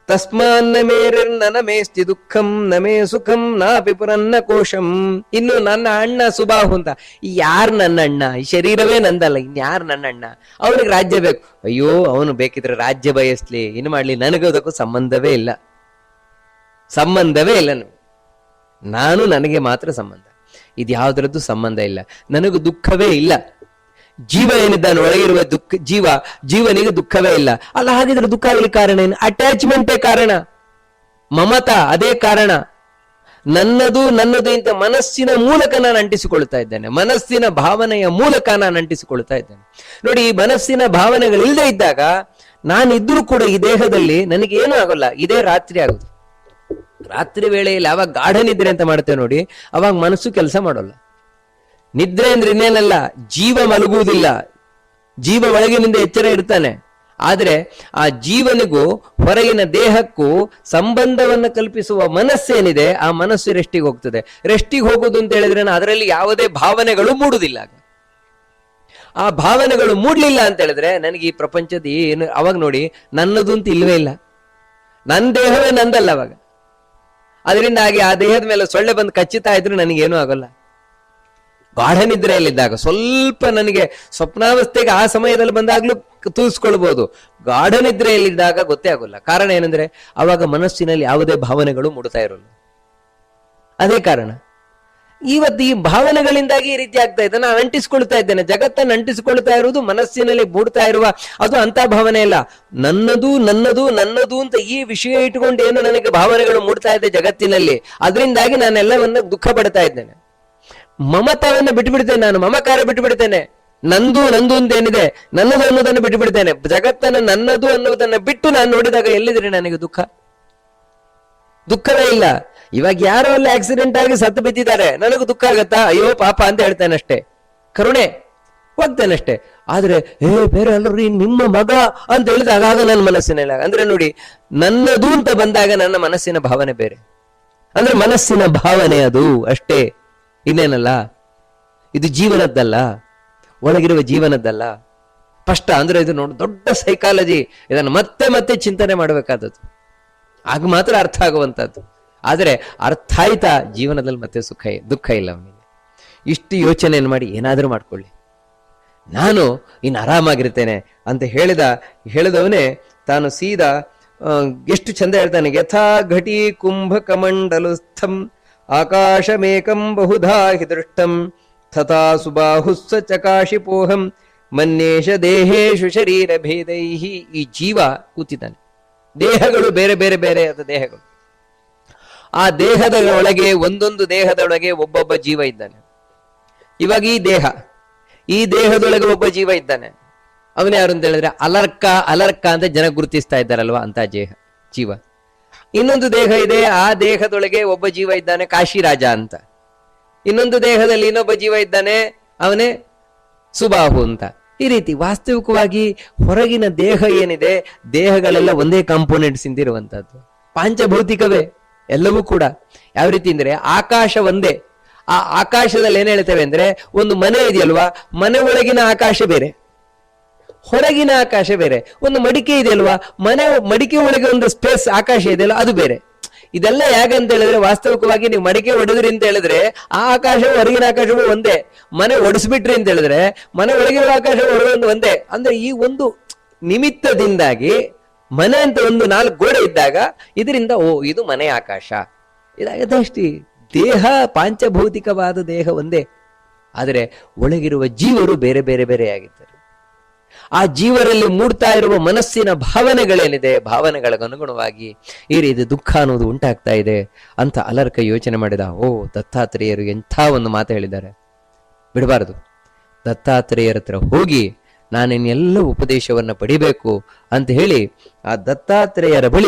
ತಸ್ಮಾನ್ನ ಮೇರಿರ್ ನನ ಮೇಸ್ತಿ ದುಃಖಂ ನಮೇ ಸುಖಂ, ನಾ ಪಿಪುರನ್ನ ಕೋಶಂ. ಇನ್ನು ನನ್ನ ಅಣ್ಣ ಸುಬಾಹು ಅಂತ. ಯಾರ್ ನನ್ನ ಅಣ್ಣ? ಈ ಶರೀರವೇ ನಂದಲ್ಲ ಇನ್ಯಾರು ನನ್ನ ಅಣ್ಣ? ಅವನಿಗೆ ರಾಜ್ಯ ಬೇಕು. ಅಯ್ಯೋ, ಅವನು ಬೇಕಿದ್ರೆ ರಾಜ್ಯ ಬಯಸ್ಲಿ. ಇನ್ನು ಮಾಡ್ಲಿ, ನನಗೆ ಅದಕ್ಕೂ ಸಂಬಂಧವೇ ಇಲ್ಲ. ಸಂಬಂಧವೇ ಇಲ್ಲ. ನಾನು ನನಗೆ ಮಾತ್ರ ಸಂಬಂಧ. ಇದು ಸಂಬಂಧ ಇಲ್ಲ. ನನಗೂ ದುಃಖವೇ ಇಲ್ಲ. ಜೀವ ಏನಿದ್ದಾನೆ ಒಳಗಿರುವ ದುಃಖ, ಜೀವ, ಜೀವನಿಗೆ ದುಃಖವೇ ಇಲ್ಲ. ಅಲ್ಲ, ಹಾಗಿದ್ರೆ ದುಃಖ ಆಗಲಿ ಕಾರಣ ಏನು? ಅಟ್ಯಾಚ್ಮೆಂಟೇ ಕಾರಣ. ಮಮತ, ಅದೇ ಕಾರಣ. ನನ್ನದು ನನ್ನದು ಇಂತ ಮನಸ್ಸಿನ ಮೂಲಕ ನಾನು ಅಂಟಿಸಿಕೊಳ್ತಾ ಇದ್ದೇನೆ. ಮನಸ್ಸಿನ ಭಾವನೆಯ ಮೂಲಕ ನಾನು ಅಂಟಿಸಿಕೊಳ್ತಾ ಇದ್ದೇನೆ. ನೋಡಿ, ಈ ಮನಸ್ಸಿನ ಭಾವನೆಗಳಿಲ್ಲದೆ ಇದ್ದಾಗ ನಾನಿದ್ರೂ ಕೂಡ ಈ ದೇಹದಲ್ಲಿ ನನಗೆ ಏನೂ ಆಗೋಲ್ಲ. ಇದೇ ರಾತ್ರಿ ಆಗುದು. ರಾತ್ರಿ ವೇಳೆಯಲ್ಲಿ ಅವಾಗ ಗಾಢ ನಿದ್ರೆ ಅಂತ ಮಾಡ್ತೇವೆ ನೋಡಿ, ಅವಾಗ ಮನಸ್ಸು ಕೆಲಸ ಮಾಡೋಲ್ಲ. ನಿದ್ರೆ ಅಂದ್ರೆ ಇನ್ನೇನಲ್ಲ, ಜೀವ ಮಲಗುವುದಿಲ್ಲ. ಜೀವ ಒಳಗಿನಿಂದ ಎಚ್ಚರ ಇರ್ತಾನೆ ಆದ್ರೆ ಆ ಜೀವನಿಗೂ ಹೊರಗಿನ ದೇಹಕ್ಕೂ ಸಂಬಂಧವನ್ನು ಕಲ್ಪಿಸುವ ಮನಸ್ಸೇನಿದೆ, ಆ ಮನಸ್ಸು ರೆಸ್ಟಿಗೆ ಹೋಗ್ತದೆ. ರೆಸ್ಟಿಗೆ ಹೋಗುದು ಅಂತ ಹೇಳಿದ್ರೆ ಅದರಲ್ಲಿ ಯಾವುದೇ ಭಾವನೆಗಳು ಮೂಡುದಿಲ್ಲ ಆ ಭಾವನೆಗಳು ಮೂಡ್ಲಿಲ್ಲ ಅಂತ ಹೇಳಿದ್ರೆ ನನಗೆ ಈ ಪ್ರಪಂಚದ ಏನು, ಅವಾಗ ನೋಡಿ ನನ್ನದು ಅಂತ ಇಲ್ವೇ ಇಲ್ಲ. ನನ್ನ ದೇಹವೇ ನಂದಲ್ಲ ಅವಾಗ. ಅದರಿಂದಾಗಿ ಆ ದೇಹದ ಮೇಲೆ ಸೊಳ್ಳೆ ಬಂದು ಕಚ್ಚಿತಾ ಇದ್ರೆ ನನಗೇನು ಆಗೋಲ್ಲ. ಗಾಢ ನಿದ್ರೆಯಲ್ಲಿದ್ದಾಗ ಸ್ವಲ್ಪ ನನಗೆ ಸ್ವಪ್ನಾವಸ್ಥೆಗೆ ಆ ಸಮಯದಲ್ಲಿ ಬಂದಾಗ್ಲೂ ತೂಸ್ಕೊಳ್ಬಹುದು ಗಾಢ ನಿದ್ರೆಯಲ್ಲಿದ್ದಾಗ ಗೊತ್ತೇ ಆಗೋಲ್ಲ. ಕಾರಣ ಏನಂದ್ರೆ, ಅವಾಗ ಮನಸ್ಸಿನಲ್ಲಿ ಯಾವುದೇ ಭಾವನೆಗಳು ಮೂಡ್ತಾ ಇರೋಲ್ಲ. ಅದೇ ಕಾರಣ. ಇವತ್ತು ಈ ಭಾವನೆಗಳಿಂದಾಗಿ ಈ ರೀತಿ ಆಗ್ತಾ ಇದೆ. ನಾನು ಅಂಟಿಸ್ಕೊಳ್ತಾ ಇದ್ದೇನೆ. ಜಗತ್ತನ್ನು ಅಂಟಿಸಿಕೊಳ್ತಾ ಇರುವುದು ಮನಸ್ಸಿನಲ್ಲಿ ಮೂಡ್ತಾ ಇರುವ ಅದು ಅಂತ ಭಾವನೆ ಇಲ್ಲ ನನ್ನದು ನನ್ನದು ನನ್ನದು ಅಂತ ಈ ವಿಷಯ ಇಟ್ಟುಕೊಂಡು ಏನು ನನಗೆ ಭಾವನೆಗಳು ಮೂಡ್ತಾ ಇದೆ ಜಗತ್ತಿನಲ್ಲಿ. ಅದರಿಂದಾಗಿ ನಾನೆಲ್ಲವನ್ನ ದುಃಖ ಪಡ್ತಾ ಇದ್ದೇನೆ. ಮಮತಾವನ್ನ ಬಿಟ್ಟುಬಿಡ್ತೇನೆ ನಾನು. ಮಮಕಾರ ಬಿಟ್ಟುಬಿಡ್ತೇನೆ ನಂದು ನಂದು ಅಂತ ಏನಿದೆ ನನ್ನದು ಅನ್ನೋದನ್ನು ಬಿಟ್ಟುಬಿಡ್ತೇನೆ ಜಗತ್ತನ್ನ ನನ್ನದು ಅನ್ನೋದನ್ನ ಬಿಟ್ಟು ನಾನು ನೋಡಿದಾಗ ಎಲ್ಲಿದ್ರೆ ನನಗೆ ದುಃಖ? ದುಃಖವೇ ಇಲ್ಲ. ಇವಾಗ ಯಾರೋ ಅಲ್ಲಿ ಆಕ್ಸಿಡೆಂಟ್ ಆಗಿ ಸತ್ತು ಬಿದ್ದಿದ್ದಾರೆ. ನನಗೂ ದುಃಖ ಆಗತ್ತಾ? ಅಯ್ಯೋ, ಪಾಪ ಅಂತ ಹೇಳ್ತೇನೆ ಅಷ್ಟೇ. ಕರುಣೆ. ಹೋಗ್ತೇನೆ ಅಷ್ಟೇ. ಆದ್ರೆ, ಏ, ಬೇರೆ ಅಲ್ಲರಿ ನಿಮ್ಮ ಮಗ ಅಂತ ಹೇಳಿದಾಗ ಆಗ ನನ್ನ ಮನಸ್ಸಿನಲ್ಲ ಅಂದ್ರೆ ನೋಡಿ, ನನ್ನದು ಅಂತ ಬಂದಾಗ ನನ್ನ ಮನಸ್ಸಿನ ಭಾವನೆ ಬೇರೆ. ಅಂದ್ರೆ ಮನಸ್ಸಿನ ಭಾವನೆ ಅದು ಅಷ್ಟೇ. ಇನ್ನೇನಲ್ಲ? ಇದು ಜೀವನದ್ದಲ್ಲ. ಒಳಗಿರುವ ಜೀವನದ್ದಲ್ಲ. ಸ್ಪಷ್ಟ ಅಂದ್ರೆ ಇದು ನೋಡಿ, ದೊಡ್ಡ ಸೈಕಾಲಜಿ ಇದನ್ನು ಮತ್ತೆ ಮತ್ತೆ ಚಿಂತನೆ ಮಾಡಬೇಕಾದದ್ದು. ಆಗ ಮಾತ್ರ ಅರ್ಥ ಆಗುವಂಥದ್ದು. ಆದರೆ ಅರ್ಥ ಆಯ್ತಾ ಜೀವನದಲ್ಲಿ ಮತ್ತೆ ಸುಖ ದುಃಖ ಇಲ್ಲ ಅವನಿಗೆ. ಇಷ್ಟು ಯೋಚನೆಯನ್ನು ಮಾಡಿ ಏನಾದರೂ ಮಾಡ್ಕೊಳ್ಳಿ. ನಾನು ಇನ್ನು ಆರಾಮಾಗಿರ್ತೇನೆ ಅಂತ ಹೇಳಿದ, ಹೇಳಿದವನೇ ತಾನು ಸೀದ ಎಷ್ಟು ಚಂದ ಹೇಳ್ತಾನೆ, ಯಥಾ ಘಟಿ ಕುಂಭ ಕಮಂಡಲಸ್ಥಂ ಆಕಾಶಮೇಕಂ ಬಹುಧಾ ಹಿ ದೃಷ್ಟಂ, ತಥಾ ಸುಬಾಹುಸ್ಸ ಚಕಾಶಿಪೋಹಂ, ಮನ್ನೇಶ ದೇಹೇಶು ಶರೀರ ಭೇದೈಹಿ ಈ ಜೀವ ಕೂತಿದ್ದಾನೆ. ದೇಹಗಳು ಬೇರೆ ಬೇರೆ ಬೇರೆ ಆದ ದೇಹಗಳು. ಆ ದೇಹದ ಒಳಗೆ ಒಂದೊಂದು ದೇಹದೊಳಗೆ ಒಬ್ಬೊಬ್ಬ ಜೀವ ಇದ್ದಾನೆ. ಇವಾಗ ಈ ದೇಹ, ಈ ದೇಹದೊಳಗೆ ಒಬ್ಬ ಜೀವ ಇದ್ದಾನೆ. ಅವನೇ ಯಾರು ಅಂತ ಹೇಳಿದ್ರೆ ಅಲರ್ಕ ಅಲರ್ಕ ಅಂತ ಜನ ಗುರುತಿಸ್ತಾ ಇದ್ದಾರಲ್ವಾ ಅಂತ ದೇಹ ಜೀವ. ಇನ್ನೊಂದು ದೇಹ ಇದೆ, ಆ ದೇಹದೊಳಗೆ ಒಬ್ಬ ಜೀವ ಇದ್ದಾನೆ ಕಾಶಿರಾಜ ಅಂತ. ಇನ್ನೊಂದು ದೇಹದಲ್ಲಿ ಇನ್ನೊಬ್ಬ ಜೀವ ಇದ್ದಾನೆ ಅವನೇ ಸುಬಾಹು ಅಂತ. ಈ ರೀತಿ ವಾಸ್ತವಿಕವಾಗಿ ಹೊರಗಿನ ದೇಹ ಏನಿದೆ, ದೇಹಗಳೆಲ್ಲ ಒಂದೇ ಕಾಂಪೋನೆಂಟ್ಸ್ ಇಂದಿರುವಂತದ್ದು ಪಾಂಚಭೌತಿಕವೇ, ಎಲ್ಲವೂ ಕೂಡ. ಯಾವ ರೀತಿ ಅಂದ್ರೆ ಆಕಾಶ ಒಂದೇ. ಆ ಆಕಾಶದಲ್ಲಿ ಏನ್ ಹೇಳ್ತೇವೆ ಅಂದ್ರೆ ಒಂದು ಮನೆ ಇದೆಯಲ್ವಾ? ಮನೆ ಒಳಗಿನ ಆಕಾಶ ಬೇರೆ. ಹೊರಗಿನ ಆಕಾಶ ಬೇರೆ. ಒಂದು ಮಡಿಕೆ ಇದೆಯಲ್ವಾ? ಮನೆ, ಮಡಿಕೆ ಒಳಗೆ ಒಂದು ಸ್ಪೇಸ್ ಆಕಾಶ ಇದೆಯಲ್ಲ, ಅದು ಬೇರೆ. ಇದೆಲ್ಲ ಅಂತ ಹೇಳಿದ್ರೆ ವಾಸ್ತವಿಕವಾಗಿ ನೀವು ಮಡಿಕೆ ಹೊಡೆದ್ರಿ ಅಂತ ಹೇಳಿದ್ರೆ ಆ ಆಕಾಶವು, ಹೊರಗಿನ ಆಕಾಶವು ಒಂದೇ. ಮನೆ ಒಡಿಸ್ಬಿಟ್ರಿ ಅಂತ ಹೇಳಿದ್ರೆ ಮನೆ ಒಳಗಿರುವ ಆಕಾಶ ಹೊರಗೊಂದು ಒಂದೇ. ಅಂದ್ರೆ ಈ ಒಂದು ನಿಮಿತ್ತದಿಂದಾಗಿ ಮನೆ ಅಂತ ಒಂದು ನಾಲ್ಕು ಗೋಡೆ ಇದ್ದಾಗ ಇದರಿಂದ, ಓ, ಇದು ಮನೆ ಆಕಾಶ. ಇದಾಗದಷ್ಟೇ ದೇಹ ಪಾಂಚಭೌತಿಕವಾದ ದೇಹ ಒಂದೇ. ಆದರೆ ಒಳಗಿರುವ ಜೀವರು ಬೇರೆ ಬೇರೆ ಬೇರೆ ಆಗಿದ್ದಾರೆ. ಆ ಜೀವರಲ್ಲಿ ಮೂಡ್ತಾ ಇರುವ ಮನಸ್ಸಿನ ಭಾವನೆಗಳೇನಿದೆ, ಭಾವನೆಗಳಿಗನುಗುಣವಾಗಿ ಈ ರೀತಿ ದುಃಖ ಅನ್ನೋದು ಉಂಟಾಗ್ತಾ ಇದೆ ಅಂತ ಅಲರ್ಕ ಯೋಚನೆ ಮಾಡಿದ, ಓ, ದತ್ತಾತ್ರೇಯರು ಎಂಥ ಒಂದು ಮಾತು ಹೇಳಿದ್ದಾರೆ. ಬಿಡಬಾರದು. ದತ್ತಾತ್ರೇಯರ ಹತ್ರ ಹೋಗಿ ನಾನಿನ್ನೆಲ್ಲ ಉಪದೇಶವನ್ನ ಪಡಿಬೇಕು ಅಂತ ಹೇಳಿ ಆ ದತ್ತಾತ್ರೇಯರ ಬಳಿ